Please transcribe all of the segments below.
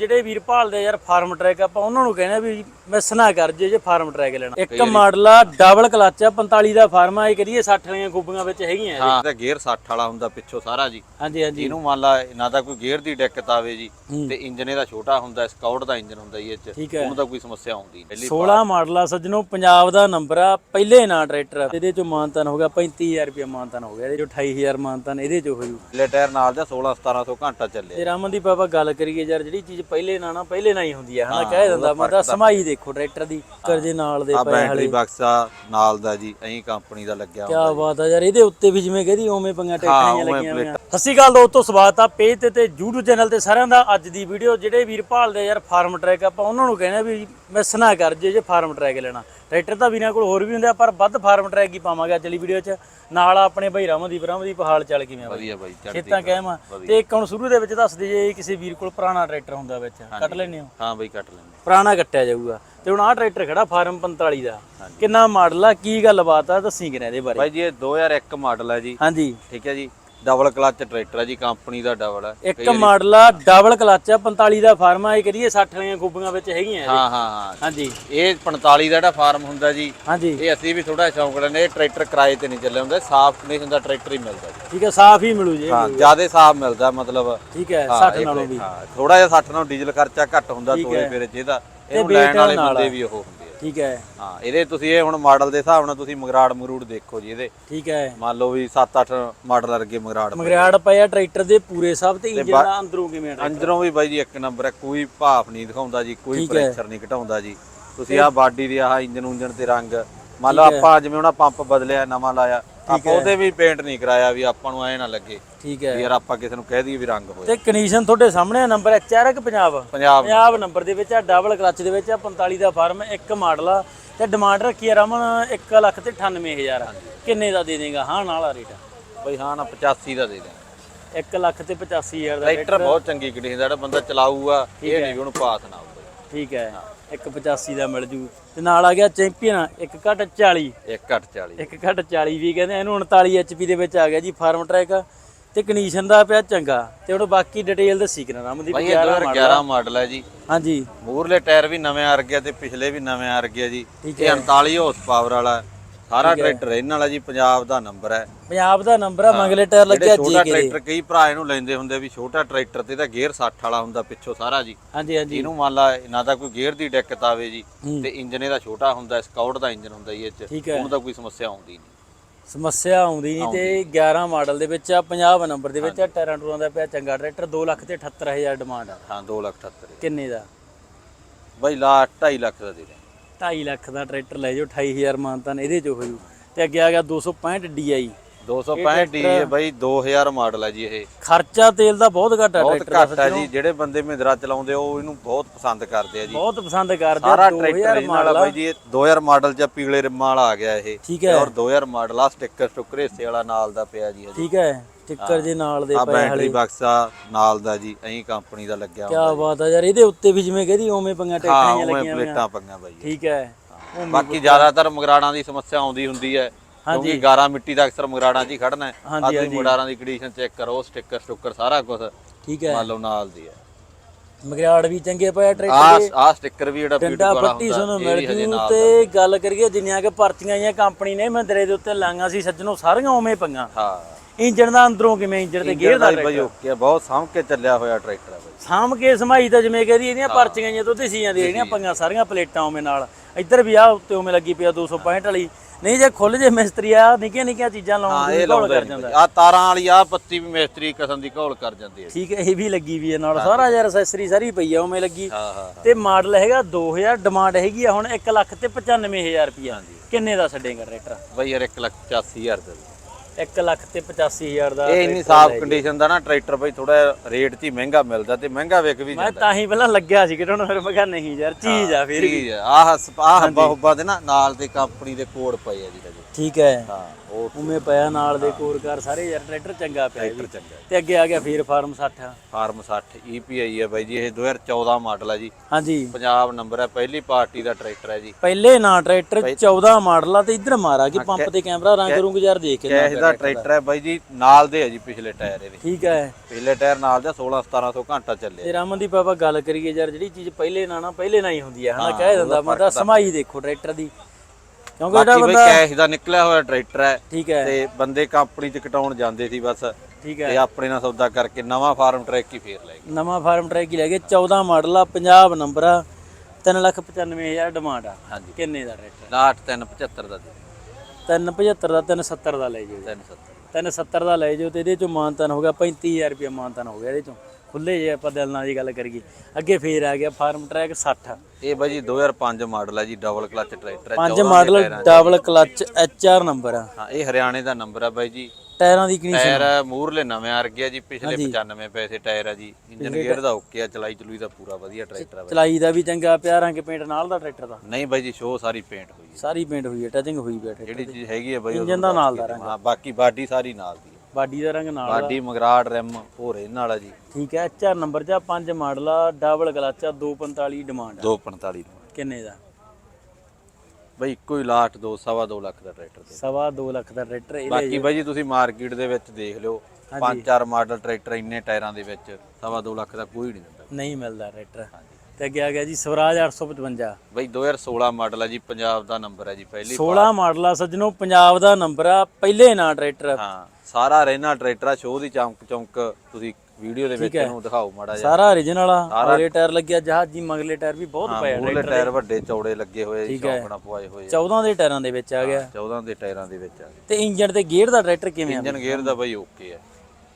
ਜਿਹੜੇ ਵੀਰ ਭਾਲਦੇ ਯਾਰ ਫਾਰਮ ਟਰੈਕ ਆਪਾਂ ਉਹਨਾਂ ਨੂੰ ਕਹਿੰਦੇ ਵੀ ਮਿਸ ਨਾ ਕਰ ਜੇ ਜੇ ਫਾਰਮ ਟਰੈਕ ਲੈਣਾ। ਇੱਕ ਮਾਡਲ ਆ ਡਬਲ ਕਲਚ ਆ 45 ਦਾ ਫਾਰਮ ਆ ਇਹ ਕਰੀਏ 60 ਵਾਲੀਆਂ ਖੂਬੀਆਂ ਵਿੱਚ ਹੈਗੀਆਂ ਇਹ। ਹਾਂ ਤੇ ਗੇਅਰ 60 ਵਾਲਾ ਹੁੰਦਾ ਪਿੱਛੋਂ ਸਾਰਾ ਜੀ। ਹਾਂਜੀ ਹਾਂਜੀ। ਇਹਨੂੰ ਮੰਨ ਲਾ ਨਾ ਤਾਂ ਕੋਈ ਗੇਅਰ ਦੀ ਦਿੱਕਤ ਆਵੇ ਜੀ ਤੇ ਇੰਜਨ ਇਹਦਾ ਛੋਟਾ ਹੁੰਦਾ ਸਕਾਊਟ ਦਾ ਇੰਜਨ ਹੁੰਦਾ ਜੀ ਇਹ ਚ। ਉਹਨੂੰ ਤਾਂ ਕੋਈ ਸਮੱਸਿਆ ਆਉਂਦੀ ਨਹੀਂ 16 ਮਾਡਲ ਆ ਸੱਜਣੋ ਪੰਜਾਬ ਦਾ ਨੰਬਰ ਆ ਪਹਿਲੇ ਨਾਂ ਟਰੈਕਟਰ ਇਹਦੇ ਚੋਂ ਮਾਨਤਨ ਹੋ ਗਿਆ 35000 ਰੁਪਏ ਮਾਨਤਨ ਹੋ ਗਿਆ ਇਹਦੇ ਚੋਂ 28000 ਮਾਨਤਨ ਇਹਦੇ ਚੋਂ ਹੋ ਜੂ ਲੈ ਟਾਇਰ ਨਾਲ ਦਾ 16 1700 ਘੰਟਾ ਚੱਲਿਆ। ਤੇ ਰਮਨਦੀਪ ਆਪਾਂ ਗੱਲ ਕਰੀਏ ਯਾਰ ਜਿਹੜੀ ਚੀਜ਼ ਪਹਿਲੇ ਨਾਂ ਨਾ ਪਹਿਲੇ ਨਾਲ ਹੀ ਹੁੰਦੀ ਆ ਹਨਾ? ਕਹਿ ਦਿੰਦਾ ਬੰਦਾ ਸਮਾਈ ਦੇਖੋ ਟਰੈਕਟਰ ਦੀ ਕਰਜੇ ਨਾਲ ਦੇ ਆ ਪਏ ਬੈਟਰੀ ਬਕਸਾ ਨਾਲ ਦਾ ਜੀ ਐਂ ਕੰਪਨੀ ਦਾ ਲੱਗਿਆ ਕਿਆ ਬਾਤ ਆ ਯਾਰ ਇਹਦੇ ਉੱਤੇ ਵੀ ਜਿਵੇਂ ਕਹਦੀ ਓਵੇਂ ਪੰਗਾ ਉਵੇਂ ਲੱਗੀਆਂ ਹੋਈਆਂ। ਸਤਿ ਸ਼੍ਰੀ ਅਕਾਲ ਦੋਸਤੋ ਸਵਾਗਤ ਆ ਪੇਜ ਤੇ ਤੇ YouTube ਚੈਨਲ ਤੇ ਸਾਰਿਆਂ ਦਾ ਅੱਜ ਦੀ ਵੀਡੀਓ ਜਿਹੜੇ ਵੀਰ ਭਾਲਦੇ ਆ ਯਾਰ ਫਾਰਮ ਟਰੈਕ ਆਪਾਂ ਉਹਨਾਂ ਨੂੰ ਕਹਿੰਦੇ ਆ ਵੀ ਮਿਸ ਨਾ ਕਰ ਜੇ ਜੇ ਫਾਰਮ ਟਰੈਕ ਲੈਣਾ। ਟਰੈਕਟਰ ਤਾਂ ਵੀਰਾਂ ਕੋਲ ਹੋਰ ਵੀ ਹੁੰਦੇ ਆ ਪਰ ਵੱਧ ਫਾਰਮ ਟਰੈਕ ਹੀ ਪਾਵਾਂਗੇ ਅੱਜ ਦੀ ਵੀਡੀਓ 'ਚ। ਨਾਲ ਆਪਣੇ ਭਾਈ ਰਮਨਦੀਪ ਰਮਨਦੀਪ ਹਾਲ ਚਾਲ ਕਿਵੇਂ ਆ ਵਧੀਆ ਬਾਈ ਖੇਤਾਂ ਕਹਿਮ ਆ। ਤੇ ਇੱਕ ਹੁਣ ਸ਼ੁਰੂ ਦੇ ਵਿੱਚ ਦੱਸਦੇ ਜੇ ਕਿਸੇ ਵੀਰ ਕੋਲ ਪੁਰਾਣਾ ਟਰੈਕਟਰ ਹੁੰਦਾ ਵਿੱਚ ਕੱਟ ਲੈਣੇ ਹੋ? ਹਾਂ ਬਾਈ ਕੱਟ ਲੈਂਦੇ ਪੁਰਾਣਾ ਕੱਟਿਆ ਜਾਊਗਾ। ਤੇ ਹੁਣ ਆਹ ਟਰੈਕਟਰ ਖੜਾ ਫਾਰਮ 45 ਦਾ। ਕਿੰਨਾ ਮਾਡਲ ਆ ਕੀ ਗੱਲਬਾਤ ਆ ਦੱਸੀ ਕਿਨੇ ਇਹਦੇ ਬਾਰੇ? ਬਾਈ ਜੀ ਇਹ 2001 ਮਾਡਲ ਹੈ ਜੀ। ਹਾਂਜੀ। ਠੀਕ ਹੈ ਜੀ। ਡਬਲ ਕਲਚ ਟਰੈਕਟਰ ਹੈ ਜੀ ਕੰਪਨੀ ਦਾ ਡਬਲ ਹੈ ਇੱਕ ਮਾਡਲ ਆ ਡਬਲ ਕਲਚ ਆ 45 ਦਾ ਫਾਰਮ ਆ ਇਹ ਕਰੀਏ 60 ਵਾਲੀਆਂ ਖੂਬੀਆਂ ਵਿੱਚ ਹੈਗੀਆਂ। ਹਾਂ ਹਾਂ ਹਾਂ। ਹਾਂਜੀ। ਇਹ 45 ਦਾ ਜਿਹੜਾ ਫਾਰਮ ਹੁੰਦਾ ਜੀ ਹਾਂਜੀ। ਇਹ ਅਸੀਂ ਵੀ ਥੋੜਾ ਸ਼ੌਂਕ ਲੈਂਦੇ ਇਹ ਟਰੈਕਟਰ ਕਿਰਾਏ ਤੇ ਨਹੀਂ ਚੱਲੇ ਹੁੰਦੇ ਸਾਫ਼ ਕੰਡੀਸ਼ਨ ਦਾ ਟਰੈਕਟਰ ਹੀ ਮਿਲਦਾ ਜੀ। ਠੀਕ ਹੈ ਸਾਫ਼ ਹੀ ਮਿਲੂ ਜੀ ਹਾਂ ਜ਼ਿਆਦਾ ਸਾਫ਼ ਮਿਲਦਾ ਮਤਲਬ ਠੀਕ ਹੈ ਹਾਂ, 60 ਇਹ ਨਾਲੋਂ ਵੀ। ਹਾਂ ਥੋੜਾ ਜਿਹਾ 60 ਨਾਲੋਂ ਡੀਜ਼ਲ ਖਰਚਾ ਘੱਟ ਹੁੰਦਾ ਤੋਰੇ ਫੇਰੇ ਜਿਹਦਾ ਇਹਨੂੰ ਲੈਣ ਵਾਲੇ ਬੰਦੇ ਵੀ ਉਹ ਹੁੰਦੇ। ਠੀਕ ਹੈ। ਹਾਂ ਇਹਦੇ ਤੁਸੀਂ ਇਹ ਹੁਣ ਮਾਡਲ ਦੇ ਹਿਸਾਬ ਨਾਲ ਤੁਸੀਂ ਮਗਰਾੜ ਮਰੂੜ ਦੇਖੋ ਜੀ ਇਹਦੇ। ਠੀਕ ਹੈ। ਮੰਨ ਲਓ ਵੀ 7-8 ਮਾਡਲ ਵਰਗੇ ਮਗਰਾੜ ਮਗਰਿਆੜ ਪਿਆ ਟਰੈਕਟਰ ਦੇ ਪੂਰੇ ਸਭ ਤੇ ਇੰਜਨ ਦਾ ਅੰਦਰੋਂ ਕਿਵੇਂ ਆ? ਅੰਦਰੋਂ ਵੀ ਬਾਈ ਜੀ ਇੱਕ ਨੰਬਰ ਹੈ ਕੋਈ ਭਾਫ ਨਹੀਂ ਦਿਖਾਉਂਦਾ ਜੀ ਕੋਈ ਪ੍ਰੈਸ਼ਰ ਨਹੀਂ ਘਟਾਉਂਦਾ ਜੀ। ਤੁਸੀਂ ਆਹ ਬਾਡੀ ਦੀ ਆਹ ਇੰਜਨ ਉਂਜਨ ਤੇ ਰੰਗ। ਮੰਨ ਲਓ ਆਪਾਂ ਜਿਵੇਂ ਉਹਨਾਂ ਪੰਪ ਬਦਲਿਆ ਨਵਾਂ ਲਾਇਆ ਆਪਾਂ ਉਹਦੇ ਵੀ ਪੇਂਟ ਨਹੀਂ ਕਰਾਇਆ ਵੀ ਆਪਾਂ ਨੂੰ ਐ ਨਾ ਲੱਗੇ ਠੀਕ ਵੀ ਹੈ ਯਾਰ ਆਪਾਂ ਕਿਸੇ ਨੂੰ ਕਹਿ ਦਈਏ ਵੀ ਰੰਗ ਹੋਇਆ। ਤੇ ਕੰਡੀਸ਼ਨ ਤੁਹਾਡੇ ਸਾਹਮਣੇ ਆ number H R Punjab? Punjab. Punjab number ਦੇ ਵਿੱਚ ਆ ਡਬਲ ਕਲਚ ਦੇ ਵਿੱਚ ਆ 45 ਦਾ ਫਾਰਮ ਇੱਕ ਮਾਡਲ ਆ। ਤੇ ਡਿਮਾਂਡ ਰੱਖੀ ਆ ਰਮਨ 1 ਲੱਖ ਤੇ 98000 ਕਿੰਨੇ ਦਾ ਦੇ ਦੇਗਾ? ਹਾਂ ਨਾਲ ਆ ਰੇਟ ਬਈ ਹਾਂ ਨਾ 85 ਦਾ ਦੇ ਦੇ। 1 ਲੱਖ ਤੇ 85000 ਦਾ ਟਰੈਕਟਰ ਬਹੁਤ ਚੰਗੀ ਕੰਡੀਸ਼ਨ ਦਾ ਜਿਹੜਾ ਬੰਦਾ ਚਲਾਊਗਾ ਇਹ ਨਹੀਂ ਵੀ ਉਹਨੂੰ ਪਾਸ ਨਾ ਆਊਗਾ ਠੀਕ ਹੈ। 185 ਦਾ ਮਿਲ ਜੂ। ਤੇ ਨਾਲ ਆ ਗਿਆ ਚੈਂਪੀਅਨ 1 ਘੱਟ 40 ਇੱਕ ਘੱਟ 40 1 ਘੱਟ 40 ਵੀ ਕਹਿੰਦੇ ਇਹਨੂੰ 39 ਐਚਪੀ ਦੇ ਵਿੱਚ ਆ ਗਿਆ ਜੀ ਫਾਰਮ ਟਰੈਕ। ਤੇ ਕੰਡੀਸ਼ਨ ਦਾ ਪਿਆ ਚੰਗਾ। ਤੇ ਹੁਣ ਬਾਕੀ ਡਿਟੇਲ ਦੱਸੀ ਕਿਨਾਂ ਰਾਮਦੀਪ ਬਾਈ ਇਹ 2011 ਮਾਡਲ ਹੈ ਜੀ। ਹਾਂਜੀ। ਮੂਰਲੇ ਟਾਇਰ ਵੀ ਨਵੇਂ ਆ ਰਗੇ ਤੇ ਪਿਛਲੇ ਵੀ ਨਵੇਂ ਆ ਰਗੇ ਜੀ। ਇਹ 39 ਹਾਰਸ ਪਾਵਰ ਵਾਲਾ। ਸਾਰਾ ਟਰੈਕਟਰ ਇਹਨਾਂ ਵਾਲਾ ਜੀ ਪੰਜਾਬ ਦਾ ਨੰਬਰ ਹੈ। ਪੰਜਾਬ ਦਾ ਨੰਬਰ ਆ ਮੰਗਲੇ ਟਾਇਰ ਲੱਗਿਆ ਛੋਟਾ ਜੀ ਟਰੈਕਟਰ ਕਈ ਭਰਾ ਇਹਨੂੰ ਲੈਂਦੇ ਹੁੰਦੇ ਵੀ ਛੋਟਾ ਟਰੈਕਟਰ ਤੇ ਤਾਂ ਗੇਅਰ 60 ਵਾਲਾ ਹੁੰਦਾ ਪਿੱਛੋਂ ਸਾਰਾ ਜੀ। ਹਾਂਜੀ ਹਾਂਜੀ। ਇਹਨੂੰ ਮੰਨ ਲਾ ਨਾ ਤਾਂ ਕੋਈ ਗੇਅਰ ਦੀ ਦਿੱਕਤ ਆਵੇ ਜੀ ਤੇ ਇੰਜਨ ਇਹਦਾ ਛੋਟਾ ਹੁੰਦਾ ਸਕਾਊਟ ਦਾ ਇੰਜਨ ਹੁੰਦਾ ਜੀ ਇਹ ਚ। ਉਹਨੂੰ ਤਾਂ ਕੋਈ ਸਮੱਸਿਆ ਆਉਂਦੀ ਨਹੀਂ। ਸਮੱਸਿਆ ਆਉਂਦੀ ਨਹੀਂ ਤੇ 11 ਮਾਡਲ ਦੇ ਵਿੱਚ ਆ 50 ਨੰਬਰ ਦੇ ਵਿੱਚ ਆ ਟਾਇਰਾਂ ਟੂਰਾਂ ਦਾ ਪਿਆ ਚੰਗਾ ਟਰੈਕਟਰ 2 ਲੱਖ ਤੇ 78000 ਡਿਮਾਂਡ ਆ। ਹਾਂ 2 ਲੱਖ 78 ਕਿੰਨੇ ਦਾ? ਬਾਈ ਲਾ 2.5 ਲੱਖ ਦਾ ਦੇ ਦੇ। 2.5 ਲੱਖ ਦਾ ਟਰੈਕਟਰ ਲੈ ਜਾਓ 28000 ਮਾਨਤਾ ਨੇ ਇਹਦੇ ਚ ਹੋ ਜੂ ਤੇ ਅੱਗੇ ਆ ਗਿਆ 265 DI 265 ਡੀ ਹੈ ਬਾਈ 2000 ਮਾਡਲ ਹੈ ਜੀ ਇਹ। ਖਰਚਾ ਤੇਲ ਦਾ ਬਹੁਤ ਘੱਟ ਆ ਬਹੁਤ ਟਰੈਕਟਰ ਦਾ ਘੱਟ ਹੈ ਜੀ ਜਿਹੜੇ ਬੰਦੇ ਮਹਿੰਦਰਾ ਚਲਾਉਂਦੇ ਉਹ ਇਹਨੂੰ ਬਹੁਤ ਪਸੰਦ ਕਰਦੇ ਆ ਜੀ। ਬਹੁਤ ਪਸੰਦ ਕਰਦੇ ਆ ਸਾਰਾ 2000 ਟਰੈਕਟਰ ਵਾਲਾ ਬਾਈ ਜੀ ਇਹ 2000 ਮਾਡਲ ਚ ਪੀਲੇ ਰਿਮਾਂ ਵਾਲਾ ਆ ਗਿਆ ਇਹ। ਠੀਕ ਹੈ। ਔਰ 2000 ਮਾਡਲ ਆ ਸਟicker ਸਟੁੱਕਰ ਹਿੱਸੇ ਵਾਲਾ ਨਾਲ ਦਾ ਪਿਆ ਜੀ ਠੀਕ ਹੈ ਸਟicker ਜੇ ਨਾਲ ਦੇ ਆ ਪਏ ਬੈਟਰੀ ਬਕਸਾ ਨਾਲ ਦਾ ਜੀ ਐਂ ਕੰਪਨੀ ਦਾ ਲੱਗਿਆ ਕੀ ਬਾਤ ਆ ਯਾਰ ਇਹਦੇ ਉੱਤੇ ਵੀ ਜਿਵੇਂ ਕਹਦੀ ਓਵੇਂ ਪੰਗਾ ਹਾਂ ਉਵੇਂ ਲੱਗੀਆਂ ਹੋਈਆਂ। ਪਲੇਟਾਂ ਪਈਆਂ ਬਾਈ। ਠੀਕ ਹੈ। ਬਾਕੀ ਜ਼ਿਆਦਾਤਰ ਮਗਰਾੜਾਂ ਦੀ ਸਮੱਸਿਆ ਆਉਂਦੀ ਹੁੰਦੀ ਹੈ। ਕਿਉਂਕਿ ਗਾਰਾ ਮਿੱਟੀ ਦਾ ਅਕਸਰ ਮਗਰਾੜਾਂ 'ਚ ਹੀ ਖੜਨਾ ਹੈ। ਹਾਂਜੀ, ਮਗਰਾੜਾਂ ਦੀ ਕੰਡੀਸ਼ਨ ਚੈੱਕ ਕਰੋ ਸਟicker ਸਟੁੱਕਰ ਸਾਰਾ ਕੁਝ ਠੀਕ ਹੈ। ਮੰਨ ਲਓ ਨਾਲ ਦੀ ਹੈ। ਮਗਰਾੜ ਵੀ ਚੰਗੇ ਪਏ ਆ ਟਰੈਕਟਰ ਆਹ ਆਹ ਸਟicker ਵੀ ਜਿਹੜਾ ਡੰਡਾ ਫੀਡ ਵਾਲਾ ਪੱਟੀ ਹੁੰਦਾ ਇਹ ਮਿਲ ਵੀ ਹਜੇ ਜੂ ਨਾਲ ਤੇ ਗੱਲ ਕਰੀਏ ਜਿੰਨੀਆਂ ਕਿ ਪਰਚੀਆਂ ਆਈਆਂ ਕੰਪਨੀ ਨੇ ਮੰਦਰੇ ਦੇ ਉੱਤੇ ਲਾਈਆਂ ਸੀ ਸੱਜਣੋ ਸਾਰੀਆਂ ਓਵੇਂ ਪਈਆਂ। ਹਾਂ। ਇੰਜਣ ਦਾ ਅੰਦਰੋਂ ਕਿਵੇਂ ਇੰਜਣ ਤੇ ਗੇਅਰ ਦਾ ਬਾਈ ਓਕੇ ਆ, ਬਹੁਤ ਸਾਂਭ ਕੇ ਚੱਲਿਆ ਹੋਇਆ ਟਰੈਕਟਰ ਹੈ ਬਾਈ। ਸਾਂਭ ਕੇ ਸਮਾਈ ਤਾਂ ਜਿਵੇਂ ਕਹਦੀ ਇਹਦੀਆਂ ਪਰਚੀਆਂ ਆਈਆਂ ਤੋਂ ਸੀ ਜਾਂਦੀਆਂ ਜਿਹੜੀਆਂ ਪਈਆਂ ਸਾਰੀਆਂ ਪਲੇਟਾਂ ਓਵੇਂ ਨਾਲ। ਇੱਧਰ ਵੀ ਆ ਉੱਤੇ ਓਵੇਂ ਲੱਗੀ ਪਿਆ 265 ਵਾਲੀ। ਨਹੀਂ ਜੇ ਖੁੱਲ ਜੇ ਮਿਸਤਰੀ ਆ ਨਿੱਕੀਆਂ ਨਿੱਕੀਆਂ ਚੀਜ਼ਾਂ ਲਾਉਣ ਦੀ ਇਹ ਘੋਲ ਕਰ ਜਾਂਦਾ। ਆ ਤਾਰਾਂ ਵਾਲੀ ਆ ਪੱਤੀ ਵੀ ਮਿਸਤਰੀ ਕਸਮ ਦੀ ਘੋਲ ਕਰ ਜਾਂਦੀ ਹੈ। ਠੀਕ ਹੈ ਇਹ ਵੀ ਲੱਗੀ ਵੀ ਹੈ ਨਾਲ। ਸਾਰਾ ਯਾਰ ਅਸੈਸਰੀ ਸਾਰੀ ਪਈ ਆ ਓਵੇਂ ਲੱਗੀ। ਤੇ ਮਾਡਲ ਹੈਗਾ 2000 ਡਿਮਾਂਡ ਹੈਗੀ ਆ ਹੁਣ 1 ਲੱਖ ਤੇ 95000 ਰੁਪਿਆ ਕਿੰਨੇ ਦਾ ਛੱਡੇਗਾ ਟਰੈਕਟਰ? ਬਾਈ ਯਾਰ 185000 ਦਾ। 1 ਲੱਖ ਤੇ 85000 ਦਾ ਇਹ ਇੰਨੀ ਸਾਫ਼ ਕੰਡੀਸ਼ਨ ਦਾ ਨਾ ਟਰੈਕਟਰ ਬਾਈ ਥੋੜਾ ਰੇਟ 'ਚ ਹੀ ਮਹਿੰਗਾ ਮਿਲਦਾ ਤੇ ਮਹਿੰਗਾ ਵਿਕ ਵੀ ਮੈਂ ਜਾਂਦਾ। ਤਾਂ ਹੀ ਪਹਿਲਾਂ ਲੱਗਿਆ ਸੀ ਕਿ ਹੁਣ ਫਿਰ ਮੈਂ ਕਿਹਾ ਨਹੀਂ ਯਾਰ ਚੀਜ਼ ਆ ਫਿਰ ਵੀ। ਠੀਕ ਹੈ ਆਹ ਸ- ਆਹ ਹੱਬਾ ਹੁੱਬਾ ਦੇ ਨਾ ਨਾਲ ਦੇ ਕੰਪਨੀ ਦੇ ਕੋਡ ਪਏ ਆ ਜੀ। ਠੀਕ ਹੈ। ਹਾਂ ਉਹ ਉਵੇਂ ਪਿਆ ਨਾਲ ਦੇ ਕੋਰਕਾਰ ਸਾਰੇ ਯਾਰ ਟਰੈਕਟਰ ਚੰਗਾ ਪਿਆ ਟਰੈਕਟਰ ਚੰਗਾ। ਤੇ ਅੱਗੇ ਆ ਗਿਆ ਫੇਰ ਫਾਰਮ 60 ਫਾਰਮ 60 EPI ਹੈ ਬਾਈ ਜੀ ਇਹ 2014 ਮਾਡਲ ਹੈ ਜੀ। ਹਾਂਜੀ। ਪੰਜਾਬ ਨੰਬਰ ਹੈ ਪਹਿਲੀ ਪਾਰਟੀ ਦਾ ਟਰੈਕਟਰ ਹੈ ਜੀ। ਪਹਿਲੇ ਨਾ ਟਰੈਕਟਰ 14 ਮਾਡਲ ਆ ਤੇ ਇੱਧਰ ਮਾਰਾ ਕਿ ਪੰਪ ਤੇ ਕੈਮਰਾ ਰੰਗ ਰੁੰਗ ਯਾਰ ਦੇਖ ਕੇ ਕੈਸ਼ ਦਾ ਟਰੈਕਟਰ ਹੈ ਬਾਈ ਜੀ ਨਾਲ ਦੇ ਹੈ ਜੀ ਪਿਛਲੇ ਟਾਇਰ ਇਹਦੇ। ਠੀਕ ਹੈ। ਪਿਛਲੇ ਟਾਇਰ ਨਾਲ ਦਾ 16 1700 ਘੰਟਾ ਚੱਲਿਆ। ਤੇ ਰਮਨਦੀਪ ਆਪਾਂ ਗੱਲ ਕਰੀਏ ਯਾਰ ਜਿਹੜੀ ਚੀਜ਼ ਪਹਿਲੇ ਨਾ ਨਾ ਪਹਿਲੇ ਨਾ ਹੀ ਹੁੰਦੀ ਹੈ ਹਨਾ ਕਹਿ ਦਿੰਦਾ ਬੰਦਾ ਸਮਾਈ ਦੇਖੋ ਟਰੈਕਟਰ ਦੀ। ਕਿਉਂਕਿ ਜਿਹੜਾ ਬਾਕੀ ਬਾਈ ਬੰਦਾ ਕੈਸ਼ ਦਾ ਨਿਕਲਿਆ ਹੋਇਆ ਟਰੈਕਟਰ ਹੈ ਠੀਕ ਹੈ। ਤੇ ਬੰਦੇ ਕੰਪਨੀ ਚ ਕਟਾਉਣ ਜਾਂਦੇ ਸੀ ਬਸ। ਠੀਕ ਹੈ। ਤੇ ਆਪਣੇ ਨਾਲ ਸੌਦਾ ਕਰਕੇ ਨਵਾਂ ਫਾਰਮ ਟਰੈਕ ਹੀ ਫੇਰ ਲੈ ਗਏ। ਨਵਾਂ ਫਾਰਮ ਟਰੈਕ ਹੀ ਲੈ ਗਏ। 14 ਮਾਡਲ ਆ ਪੰਜਾਬ ਨੰਬਰ ਆ 395000 ਡਿਮਾਂਡ ਆ। ਹਾਂਜੀ। ਕਿੰਨੇ ਦਾ ਟਰੈਕਟਰ 6375 ਦਾ ਦੇ 375 ਦਾ 370 ਦਾ ਲੈ ਜਾਓ 370 370 ਦਾ ਲੈ ਜਾਓ ਤੇ ਇਹਦੇ ਚੋਂ ਮਾਨਤਨ ਹੋ ਗਿਆ 35000 ਰੁਪਏ ਮਾਨਤਨ ਹੋ ਗਿਆ ਇਹਦੇ ਚੋਂ। ਖੁੱਲੇ ਜੇ ਆਪਾਂ ਦਿਲ ਨਾਲ ਦੀ ਗੱਲ ਕਰੀਏ। ਅੱਗੇ ਫੇਰ ਆ ਗਿਆ ਫਾਰਮ ਟਰੈਕ 60 ਇਹ ਬਾਈ ਜੀ 2005 ਮਾਡਲ ਹੈ ਜੀ ਡਬਲ ਕਲਚ ਟਰੈਕਟਰ ਹੈ ਪੰਜ 14 ਦੇ model. Double clutch HR number ਆ। ਹਾਂ ਇਹ ਹਰਿਆਣੇ ਦਾ ਨੰਬਰ ਹੈ ਬਾਈ ਜੀ। ਟਾਇਰਾਂ ਦੀ ਕੰਡੀਸ਼ਨ ਟਾਇਰ ਮੂਰਲੇ ਨਵੇਂ ਆ ਗਿਆ ਜੀ ਪਿਛਲੇ 95 ਪੈਸੇ ਟਾਇਰ ਆ ਜੀ। ਇੰਜਨ ਗੇਅਰ ਦਾ ਓਕੇ ਆ ਚਲਾਈ ਚਲੂਈ ਦਾ ਪੂਰਾ ਵਧੀਆ ਟਰੈਕਟਰ ਆ ਚਲਾਈ ਦਾ ਵੀ ਚੰਗਾ ਪਿਆ ਰੰਗ ਪੇਂਟ ਨਾਲ ਦਾ ਟਰੈਕਟਰ ਦਾ। ਨਹੀਂ ਬਾਈ ਜੀ ਸ਼ੋ ਸਾਰੀ ਪੇਂਟ ਹੋਈ ਹੈ ਸਾਰੀ ਪੇਂਟ ਹੋਈ ਹੈ ਟਚਿੰਗ ਹੋਈ ਬੈਠੇ ਜਿਹੜੀ ਚੀਜ਼ ਹੈਗੀ ਹੈ ਬਾਈ ਇੰਜਨ ਦਾ ਨਾਲ ਦਾ ਹਾਂ ਬਾਕੀ ਬਾਡੀ ਸਾਰੀ ਨਾਲ ਦੀ ਹੈ ਬਾਡੀ ਦਾ ਰੰਗ ਨਾਲ ਦਾ ਬਾਡੀ ਮਗਰਾੜ ਰਿਮ ਹੋਰੇ ਨਾਲ ਆ ਜੀ। ਠੀਕ ਹੈ ਐਚਆਰ ਨੰਬਰ ਚ 5 ਮਾਡਲ ਆ ਡਬਲ ਕਲਚ ਆ 245 ਡਿਮਾਂਡ ਆ। 245 ਨੂੰ ਕਿੰਨੇ ਦਾ? ਬਾਈ ਹੀ ਲਾਟ ਦੋ ਸਵਾ ਦੋ ਲੱਖ ਦਾ ਟਰੈਕਟਰ ਤੇ ਸਵਾ 2 ਲੱਖ ਦਾ ਟਰੈਕਟਰ ਇਹ ਬਾਕੀ ਬਾਈ ਜੀ ਤੁਸੀਂ ਮਾਰਕੀਟ ਦੇ ਵਿੱਚ ਦੇਖ ਲਿਓ ਪੰਜ ਚਾਰ ਮਾਡਲ ਟਰੈਕਟਰ ਇੰਨੇ ਟਾਇਰਾਂ ਦੇ ਵਿੱਚ ਸਵਾ ਦੋ ਲੱਖ ਦਾ ਕੋਈ ਨਹੀਂ ਦਿੰਦਾ। ਨਹੀਂ ਮਿਲਦਾ ਟਰੈਕਟਰ। ਤੇ ਅੱਗੇ ਆ ਗਿਆ ਜੀ ਸਵਰਾਜ 855 ਬਾਈ 2016 ਮਾਡਲ ਹੈ ਜੀ ਪੰਜਾਬ ਦਾ ਨੰਬਰ ਹੈ ਜੀ ਪਹਿਲੀ 16 ਮਾਡਲ ਆ ਸੱਜਣੋ ਪੰਜਾਬ ਦਾ ਨੰਬਰ ਆ ਪਹਿਲੇ ਨਾਂ ਟਰੈਕਟਰ। ਹਾਂ ਸਾਰਾ ਰਹਿਣਾ ਟਰੈਕਟਰ ਆ ਸ਼ੋਅ ਦੀ ਚਮਕ ਚਮਕ ਤੁਸੀਂ ਵੀਡੀਓ ਦੇ ਵਿੱਚ ਇਹਨੂੰ ਦਿਖਾਓ ਮਾੜਾ ਜਿਹਾ। ਸਾਰਾ origignal ਆ ਅਗਲੇ ਟਾਇਰ ਲੱਗਿਆ ਜਹਾਜ਼ ਜੀ ਮਗਲੇ ਟਾਇਰ ਵੀ ਬਹੁਤ ਪਏ ਆ ਮੂਹਰੇ ਟਾਇਰ ਵੱਡੇ ਚੌੜੇ ਲੱਗੇ ਹੋਏ ਜੀ ਪਵਾਏ ਹੋਏ ਆ। 14 ਦੇ ਟਾਇਰਾਂ ਦੇ ਵਿੱਚ ਆ ਗਿਆ। 14 ਦੇ ਟਾਇਰਾਂ ਦੇ ਵਿੱਚ ਆ ਤੇ ਇੰਜਨ ਤੇ ਗੇਅਰ ਦਾ ਟਰੈਕਟਰ ਕਿਵੇਂ ਆ? ਇੰਜਨ ਗੇਅਰ ਦਾ ਬਾਈ ਓਕੇ ਹੈ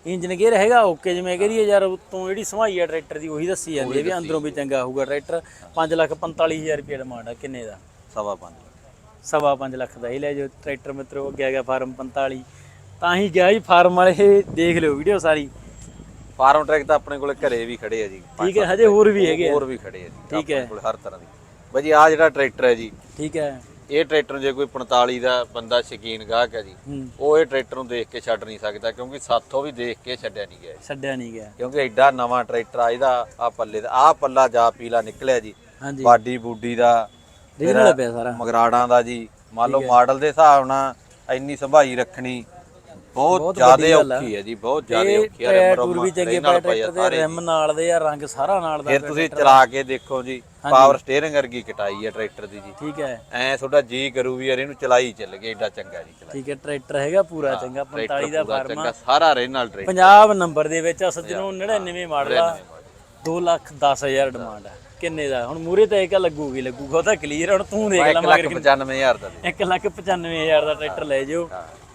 ਇੰਜਨ ਗੇਅਰ ਹੈਗਾ ਓਕੇ ਜਿਵੇਂ ਕਹਦੀਏ ਯਾਰ ਉਤੋਂ ਜਿਹੜੀ ਸਮਾਈ ਆ ਟਰੈਕਟਰ ਦੀ ਉਹੀ ਦੱਸੀ ਜਾਂਦੀ ਹੈ ਵੀ ਅੰਦਰੋਂ ਵੀ ਚੰਗਾ ਹੋਊਗਾ ਟਰੈਕਟਰ 545000 ਰੁਪਏ ਡਿਮਾਂਡ ਆ ਕਿੰਨੇ ਦਾ? ਸਵਾ ਪੰਜ ਸਵਾ 5 ਲੱਖ ਦਾ ਹੀ ਲੈ ਜਾਓ ਟਰੈਕਟਰ ਮਿੱਤਰੋ ਅੱਗੇ ਆ ਗਿਆ ਫਾਰਮ 45 ਤਾਂ ਹੀ ਗਿਆ ਜੀ ਫਾਰਮ ਵਾਲੇ ਦੇਖ ਲਿਓ ਵੀਡੀਓ ਸਾਰੀ। ਫਾਰਮ ਟਰੈਕ ਤਾਂ ਆਪਣੇ ਕੋਲੇ ਘਰੇ ਵੀ ਖੜੇ ਆ ਜੀ। ਠੀਕ ਹੈ ਹਜੇ ਹੋਰ ਵੀ ਹੈਗੇ। ਹੋਰ ਵੀ ਖੜੇ ਆ ਜੀ ਠੀਕ ਹੈ। ਕੋਲੇ ਹਰ ਤਰ੍ਹਾਂ ਦੀ। ਬਾਈ ਜੀ ਆ ਜਿਹੜਾ ਟਰੈਕਟਰ ਹੈ ਜੀ ਠੀਕ ਹੈ। ਇਹ ਟਰੈਕਟਰ ਜੇ ਕੋਈ 45 ਦਾ ਬੰਦਾ ਸ਼ਕੀਨ ਗਾਹਕ ਹੈ ਜੀ ਹੂੰ। ਉਹ ਇਹ ਟਰੈਕਟਰ ਨੂੰ ਦੇਖ ਕੇ ਛੱਡ ਨਹੀਂ ਸਕਦਾ ਕਿਉਂਕਿ ਸਾਥੋਂ ਵੀ ਦੇਖ ਕੇ ਛੱਡਿਆ ਨਹੀਂ ਗਿਆ ਇਹ। ਛੱਡਿਆ ਨਹੀਂ ਗਿਆ। ਕਿਉਂਕਿ ਐਡਾ ਨਵਾਂ ਟਰੈਕਟਰ ਆ ਇਹਦਾ ਆ ਪੱਲੇ ਦਾ ਆ ਪੱਲਾ ਜਾ ਪੀਲਾ ਨਿਕਲਿਆ ਜੀ। ਹਾਂਜੀ। ਬਾਡੀ ਬੂਡੀ ਦਾ ਰੀਜਨਲ ਪਿਆ ਸਾਰਾ। ਮਗਰਾੜਾਂ ਦਾ ਜੀ। ਮੰਨ ਲਓ ਮਾਡਲ ਦੇ ਹਿਸਾਬ ਨਾਲ ਇੰਨੀ ਸੰਭਾਈ ਰੱਖਣੀ ਬਹੁਤ ਜ਼ਿਆਦਾ ਔਖੀ ਹੈ ਜੀ ਬਹੁਤ ਜ਼ਿਆਦਾ ਔਖੀ ਹੈ ਰਿਮ ਵੀ ਚੰਗੇ ਪਏ ਟਰੈਕਟਰ ਦੇ ਰਿਮ ਨਾਲ ਦੇ ਆ ਰੰਗ ਸਾਰਾ ਨਾਲ ਦਾ ਫਿਰ ਤੁਸੀਂ ਚਲਾ ਕੇ ਦੇਖੋ ਜੀ ਪਾਵਰ ਸਟੀਅਰਿੰਗ ਵਰਗੀ ਕਟਾਈ ਹੈ ਟਰੈਕਟਰ ਦੀ ਜੀ। ਠੀਕ ਹੈ। ਐ ਤੁਹਾਡਾ ਜੀ ਕਰੂ ਵੀ ਯਾਰ ਇਹਨੂੰ ਚਲਾਈ ਚੱਲ ਗਏ ਏਡਾ ਚੰਗਾ ਜੀ ਚਲਾਈ। ਠੀਕ ਹੈ ਟਰੈਕਟਰ ਹੈਗਾ ਪੂਰਾ ਚੰਗਾ 45 ਦਾ ਫਾਰਮ। ਸਾਰਾ ਰੇ ਨਾਲ ਟਰੈਕਟਰ। ਪੰਜਾਬ ਨੰਬਰ ਦੇ ਵਿੱਚ ਸੱਜਣੋ 99 ਮਾਡਲ ਆ। 2 ਲੱਖ 10000 ਡਿਮਾਂਡ ਆ। ਕਿੰਨੇ ਦਾ? ਹੁਣ ਮੂਰੇ ਤਾਂ ਇੱਕ ਲੱਗੂਗੀ ਲੱਗੂਗਾ ਉਹ ਤਾਂ ਕਲੀਅਰ ਹੁਣ ਤੂੰ ਦੇਖ ਲੈ 1 ਲੱਖ 95000 ਦਾ ਦੇ। 1 ਲੱਖ 95000 ਦਾ ਟਰੈਕਟਰ ਲੈ ਜਿਓ।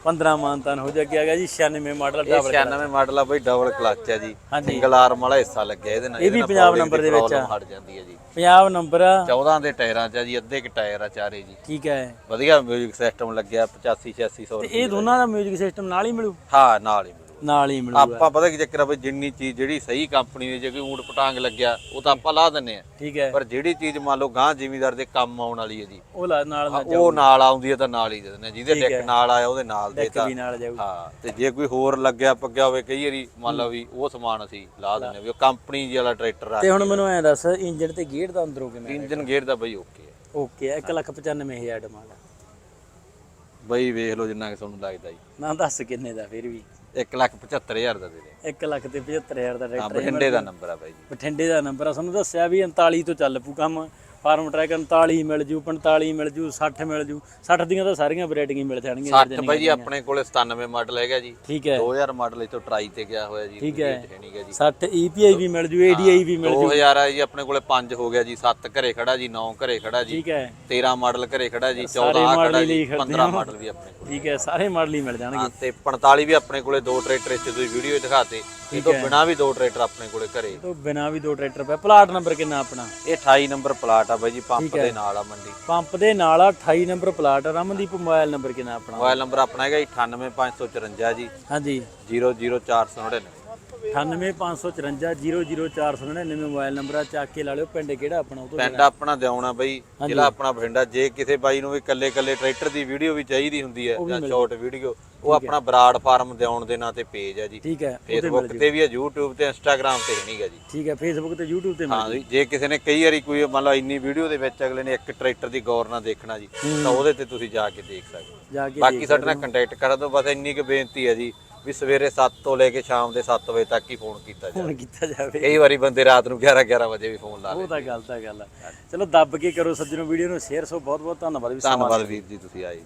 15 ਮਾਨਤਾਨ ਹੋ ਜਾ ਅੱਗੇ ਆ ਗਿਆ ਜੀ 96 ਮਾਡਲ ਇਹ 96 ਮਾਡਲ ਆ ਬਈ ਡਬਲ ਕਲਚ ਹੈ ਜੀ। ਹਾਂਜੀ। ਸਿੰਗਲ ਆਰਮ ਵਾਲਾ ਹਿੱਸਾ ਲੱਗਿਆ ਇਹਦੇ ਨਾਲ ਇਹ ਵੀ ਪੰਜਾਬ ਨੰਬਰ ਦੇ ਵਿੱਚ ਆ। ਹਟ ਜਾਂਦੀ ਹੈ ਜੀ। ਪੰਜਾਬ ਨੰਬਰ ਆ। 14 ਦੇ ਟਾਇਰਾਂ 'ਚ ਆ ਜੀ ਅੱਧੇ ਕ ਟਾਇਰ ਆ ਚਾਰੇ ਜੀ। ਠੀਕ ਹੈ। ਵਧੀਆ ਮਿਊਜ਼ਿਕ ਸਿਸਟਮ ਲੱਗਿਆ 85 8600 ਤੇ ਇਹ ਦੋਨਾਂ ਦਾ 뮤직 ਸਿਸਟਮ ਨਾਲ ਹੀ ਮਿਲੂ? ਹਾਂ ਨਾਲ ਹੀ ਨਾਲ ਹੀ ਮਿਲੂ ਆਪਾਂ ਪਤਾ ਕੀ ਚੱਕਰ ਆ ਬਈ ਜਿੰਨੀ ਚੀਜ਼ ਜਿਹੜੀ ਸਹੀ ਕੰਪਨੀ ਦੀ ਜੇ ਕੋਈ ਊਂਟ ਪਟਾਂਗ ਲੱਗਿਆ ਉਹ ਤਾਂ ਆਪਾਂ ਲਾ ਦਿੰਨੇ ਆ। ਠੀਕ ਹੈ। ਪਰ ਜਿਹੜੀ ਚੀਜ਼ ਮੰਨ ਲਓ ਗਾਂ ਜ਼ਿਮੀਦਾਰ ਦੇ ਕੰਮ ਆਉਣ ਵਾਲੀ ਹੈ ਜੀ ਉਹ ਨਾਲ ਦਾ ਉਹ ਨਾਲ ਆਉਂਦੀ ਹੈ ਤਾਂ ਨਾਲ ਹੀ ਦੇ ਆ। ਜਿਹਦੇ ਡੈਕ ਨਾਲ ਆਇਆ ਉਹਦੇ ਨਾਲ ਦੇ ਨਾਲ ਜਾਊ ਹਾਂ ਤੇ ਜੇ ਕੋਈ ਹੋਰ ਲੱਗਿਆ ਪੱਗਿਆ ਹੋਵੇ ਕਈ ਵਾਰੀ ਮੰਨ ਲਓ ਵੀ ਉਹ ਸਮਾਨ ਅਸੀਂ ਲਾ ਆ ਵੀ ਉਹ ਕੰਪਨੀ ਜੀ ਵਾਲਾ ਟਰੈਕਟਰ ਆ ਤੇ ਹੁਣ ਮੈਨੂੰ ਐ ਦੱਸ ਇੰਜਨ ਤੇ ਗੇਅਰ ਦਾ ਅੰਦਰੋਂ ਕਿਵੇਂ ਇੰਜਨ ਗੇਅਰ ਦਾ ਬਈ ਓਕੇ ਹੈ ਓਕੇ 1 ਲੱਖ 95000 ਡਿਮਾਂਡ ਬਈ ਵੇਖ ਲਓ ਜਿੰਨਾ ਕਿ ਤੁਹਾਨੂੰ ਲੱਗਦਾ ਜੀ। ਨਾ ਦੱਸ ਕਿੰਨੇ ਦਾ ਫਿਰ ਵੀ। 1 ਲੱਖ 75000 ਦਾ ਦੇ ਦੇ। 1 ਲੱਖ ਤੇ 75000 ਦਾ ਹਾਂ ਟਰੈਕਟਰ ਬਠਿੰਡੇ ਦਾ ਨੰਬਰ ਆ ਬਾਈ ਜੀ। ਬਠਿੰਡੇ ਦਾ ਨੰਬਰ ਆ। ਤੁਹਾਨੂੰ ਦੱਸਿਆ ਵੀ 39 ਤੋਂ ਚੱਲ ਪੂ ਕੰਮ। ਫਾਰਮ ਟਰੈਕ 39 ਮਿਲ ਜੂ 45 ਮਿਲ ਜੂ 60 ਮਿਲ ਜੂ। 60 ਦੀਆਂ ਤਾਂ ਸਾਰੀਆਂ ਵੈਰਾਈਟੀਆਂ ਮਿਲ ਜਾਣਗੀਆਂ 60 ਬਾਈ ਜੀ ਆਪਣੇ ਕੋਲੇ 97 ਮਾਡਲ ਹੈਗਾ ਜੀ। ਠੀਕ ਹੈ। 2000 ਮਾਡਲ ਇਥੋਂ ਟਰਾਈ ਤੇ ਗਿਆ ਹੋਇਆ ਜੀ ਠੀਕ ਹੈ। ਹੈ ਨਹੀਂਗਾ ਜੀ। 60 EPI ਵੀ ਮਿਲ ਜੂ ADI ਵੀ ਮਿਲ 2000 ਆ ਜੀ ਆਪਣੇ ਕੋਲੇ 5 ਹੋ ਗਿਆ ਜੀ 7 ਘਰੇ ਖੜਾ ਜੀ 9 ਘਰੇ ਖੜਾ ਜੀ ਠੀਕ ਹੈ। 13 ਮਾਡਲ ਘਰੇ ਖੜਾ ਜੀ 14 ਆ ਮਾਡਲ ਖੜਾ ਜੀ ਲਈ ਫਿਰਦੇ 15 ਮਾਡਲ ਵੀ ਆਪਣੇ ਕੋਲ। ਠੀਕ ਹੈ ਸਾਰੇ ਮਾਡਲ ਹੀ ਮਿਲ ਜਾਣਗੇ। ਤੇ 45 ਵੀ ਆਪਣੇ ਕੋਲੇ ਦੋ ਟਰੈਕਟਰ ਇੱਥੇ ਤੁਸੀਂ ਵੀਡੀਓ ਦਿਖਾਤੇ ਇਹ ਤੋਂ ਬਿਨਾ ਵੀ ਦੋ ਟਰੈਕਟਰ ਆਪਣੇ ਕੋਲੇ ਘਰੇ। ਤੋਂ ਬਿਨਾ ਵੀ ਦੋ ਟਰੈਕਟਰ ਪਏ। ਪਲਾਟ ਨੰਬਰ ਕਿੰਨਾ ਆਪਣਾ? ਇਹ 28 ਨੰਬਰ ਪਲਾਟ ਆ ਬਾਈ ਜੀ ਪੰਪ ਦੇ ਨਾਲ ਆ ਮੰਡੀ। ਪੰਪ ਦੇ ਨਾਲ ਆ 28 number plot Ramandeep mobile number ਕਿੰਨਾ ਆਪਣਾ? ਮੋਬਾਈਲ ਨੰਬਰ ਆਪਣਾ ਹੈਗਾ 98554 ਜੀ। ਹਾਂਜੀ। 00499 9854500499 ਮੋਬਾਈਲ ਨੰਬਰ ਆ ਚੱਕ ਕੇ ਲਾ ਲਿਓ। ਪਿੰਡ ਕਿਹੜਾ ਆਪਣਾ? ਉਹ ਤੋਂ ਪਿੰਡ ਆਪਣਾ ਦਿਆਉਣਾ ਬਈ ਜ਼ਿਲ੍ਹਾ ਆਪਣਾ ਬਠਿੰਡਾ। ਜੇ ਕਿਸੇ ਬਾਈ ਨੂੰ ਵੀ ਕੱਲੇ ਕੱਲੇ ਟਰੈਕਟਰ ਦੀ ਵੀਡੀਓ ਵੀ ਚਾਹੀਦੀ ਹੁੰਦੀ ਹੈ ਜਾਂ ਸ਼ਾਰਟ ਵੀਡੀਓ ਉਹ ਆਪਣਾ ਬਰਾੜ ਫਾਰਮ ਦਿਆਉਣ ਦੇ ਨਾਂ ਤੇ ਪੇਜ ਹੈ ਜੀ। ਠੀਕ ਹੈ ਫੇਸਬੁੱਕ ਤੇ ਵੀ ਹੈ YouTube ਤੇ Instagram ਤੇ ਨਹੀਂਗਾ ਜੀ। ਠੀਕ ਹੈ ਫੇਸਬੁੱਕ ਤੇ YouTube ਤੇ ਮਿਲ ਹਾਂ ਜੀ ਜੇ। ਕਿਸੇ ਨੇ ਕਈ ਵਾਰੀ ਕੋਈ ਮੰਨ ਲਓ ਇੰਨੀ ਵੀਡੀਓ ਦੇ ਵਿੱਚ ਅਗਲੇ ਨੇ ਇੱਕ ਟਰੈਕਟਰ ਦੀ ਗੌਰ ਨਾਲ ਦੇਖਣਾ ਜੀ ਤਾਂ ਉਹਦੇ ਤੇ ਤੁਸੀਂ ਜਾ ਕੇ ਦੇਖ ਸਕਦੇ ਹੋ। ਜਾ ਕੇ ਬਾਕੀ ਸਾਡੇ ਨਾਲ ਕੰਟੈਕਟ ਕਰ ਦਿਓ ਬਸ ਇੰਨੀ ਕੁ ਬੇਨਤੀ ਹੈ ਜੀ ਵੀ ਸਵੇਰੇ 7 ਤੋਂ ਲੈ ਕੇ ਸ਼ਾਮ ਦੇ 7 ਵਜੇ ਤੱਕ ਹੀ ਫੋਨ ਕੀਤਾ ਜਾਵੇ। ਫੋਨ ਕੀਤਾ ਜਾਵੇ। ਕਈ ਵਾਰੀ ਬੰਦੇ ਰਾਤ ਨੂੰ 11 11 ਵਜੇ ਵੀ ਫੋਨ ਲਾ ਉਹ ਲੈਂਦੇ ਤਾਂ ਗੱਲ ਤਾਂ ਗੱਲ ਆ। ਚਲੋ ਦੱਬ ਕੇ ਕਰੋ ਸੱਜਣੋ ਵੀਡੀਓ ਨੂੰ ਸ਼ੇਅਰ ਸੋ ਬਹੁਤ ਬਹੁਤ ਧੰਨਵਾਦ ਵੀ ਧੰਨਵਾਦ ਵੀਰ ਜੀ ਤੁਸੀਂ ਆਏ।